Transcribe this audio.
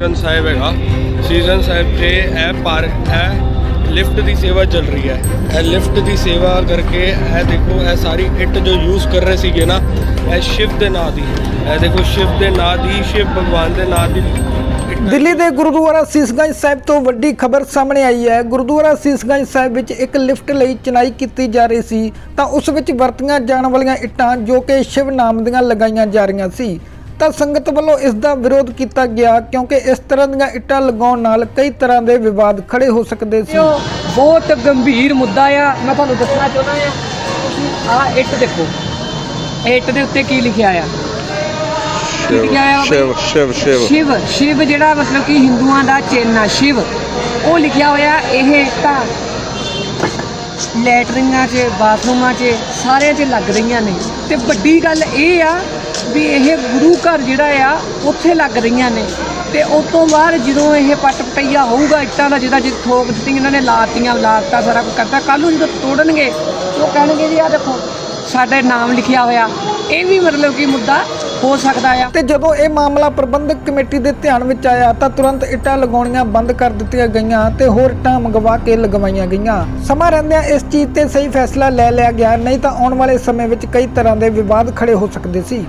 Season ਸਾਹਿਬ ਹੈਗਾ। Season ਸਾਹਿਬ ਤੇ ਇਹ ਪਾਰਕ ਇਹ ਲਿਫਟ ਦੀ ਸੇਵਾ ਚੱਲ ਰਹੀ ਹੈ। ਇਹ ਲਿਫਟ ਦੀ ਸੇਵਾ ਕਰਕੇ ਇਹ ਦੇਖੋ, ਇਹ ਸਾਰੀ ਇੱਟ ਜੋ ਯੂਜ਼ ਕਰ ਰਹੇ ਸੀਗੇ ਨਾ, ਇਹ ਸ਼ਿਵ ਦੇ ਨਾਂ ਦੀ। ਇਹ ਦੇਖੋ, ਸ਼ਿਵ ਦੇ ਨਾਂ ਦੀ, ਸ਼ਿਵ ਭਗਵਾਨ ਦੇ ਨਾਂ ਦੀ ਦਿੱਲੀ ਦੇ ਗੁਰਦੁਆਰਾ ਸੀਸਗੰਜ ਸਾਹਿਬ ਤੋਂ ਵੱਡੀ ਖਬਰ ਸਾਹਮਣੇ ਆਈ ਹੈ। ਗੁਰਦੁਆਰਾ ਸੀਸਗੰਜ ਸਾਹਿਬ ਵਿੱਚ ਇੱਕ ਲਿਫਟ ਲਈ ਚਨਾਈ ਕੀਤੀ ਜਾ ਰਹੀ ਸੀ, ਤਾਂ ਉਸ ਵਿੱਚ ਵਰਤੀਆਂ ਜਾਣ ਵਾਲੀਆਂ ਇੱਟਾਂ ਜੋ ਕਿ ਸ਼ਿਵ ਨਾਮ ਦੀਆਂ ਲਗਾਈਆਂ ਜਾ ਰਹੀਆਂ ਸੀ। ਤਾਂ ਸੰਗਤ ਵੱਲੋਂ ਇਸ ਦਾ ਵਿਰੋਧ ਕੀਤਾ ਗਿਆ ਕਿਉਂਕਿ ਇਸ ਤਰ੍ਹਾਂ ਦੀਆਂ ਇੱਟਾਂ ਲਗਾਉਣ ਨਾਲ ਕਈ ਤਰ੍ਹਾਂ ਦੇ ਵਿਵਾਦ ਖੜੇ ਹੋ ਸਕਦੇ ਸੀ। ਬਹੁਤ ਗੰਭੀਰ ਮੁੱਦਾ ਆ। ਮੈਂ ਤੁਹਾਨੂੰ ਦੱਸਣਾ ਚਾਹੁੰਦਾ ਆ ਤੁਸੀਂ ਆਹ ਇੱਟ ਦੇਖੋ। ਇਹ ਇੱਟ ਦੇ ਉੱਤੇ ਕੀ ਲਿਖਿਆ ਆ? ਆ? ਸ਼ਿਵ ਸ਼ਿਵ ਸ਼ਿਵ। ਸ਼ਿਵ ਸ਼ਿਵ ਜਿਹੜਾ ਮਤਲਬ ਕਿ ਹਿੰਦੂਆਂ ਦਾ ਚਿੰਨ੍ਹ ਆ ਸ਼ਿਵ। ਉਹ ਲਿਖਿਆ ਹੋਇਆ ਇਹ ਇੱਟਾਂ ਲੈਟਰਿੰਗਾਂ 'ਚ ਬਾਥਰੂਮਾਂ 'ਚ ਸਾਰਿਆਂ 'ਚ ਲੱਗ ਰਹੀਆਂ ਨੇ। ਤੇ ਵੱਡੀ ਗੱਲ ਇਹ ਆ ਵੀ ਇਹ ਗੁਰੂ ਘਰ ਜਿਹੜਾ ਆ, ਉੱਥੇ ਲੱਗ ਰਹੀਆਂ ਨੇ। ਤੇ ਉਸ ਤੋਂ ਬਾਅਦ ਜਦੋਂ ਇਹ ਪੱਟ ਪਟਈਆ ਹੋਊਗਾ, ਇੱਟਾਂ ਦਾ ਜਿਹਦਾ ਜਿ ਥੋਕ ਦਿੱਤੀ ਇਹਨਾਂ ਨੇ ਲਾਤੀਆਂ, ਲਾਤਾ ਸਾਰਾ ਕੁਝ ਕਰਤਾ। ਕੱਲ ਨੂੰ ਜਦੋਂ ਤੋੜਨਗੇ, ਉਹ ਕਹਿਣਗੇ ਜੀ ਆ ਦੇਖੋ, ਸਾਡੇ ਨਾਮ ਲਿਖਿਆ ਹੋਇਆ। ਇਹ ਵੀ ਮਤਲਬ ਕਿ ਮੁੱਦਾ ਹੋ ਸਕਦਾ ਆ। ਤੇ ਜਦੋਂ ਇਹ ਮਾਮਲਾ ਪ੍ਰਬੰਧਕ ਕਮੇਟੀ ਦੇ ਧਿਆਨ ਵਿੱਚ ਆਇਆ, ਤਾਂ ਤੁਰੰਤ ਇੱਟਾਂ ਲਗਾਉਣੀਆਂ ਬੰਦ ਕਰ ਦਿੱਤੀਆਂ ਗਈਆਂ ਤੇ ਹੋਰ ਇੱਟਾਂ ਮੰਗਵਾ ਕੇ ਲਗਵਾਈਆਂ ਗਈਆਂ। ਸਮਾਂ ਰਹਿੰਦਿਆਂ ਇਸ ਚੀਜ਼ ਤੇ ਸਹੀ ਫੈਸਲਾ ਲੈ ਲਿਆ ਗਿਆ, ਨਹੀਂ ਤਾਂ ਆਉਣ ਵਾਲੇ ਸਮੇਂ ਵਿੱਚ ਕਈ ਤਰ੍ਹਾਂ ਦੇ ਵਿਵਾਦ ਖੜੇ ਹੋ ਸਕਦੇ ਸੀ।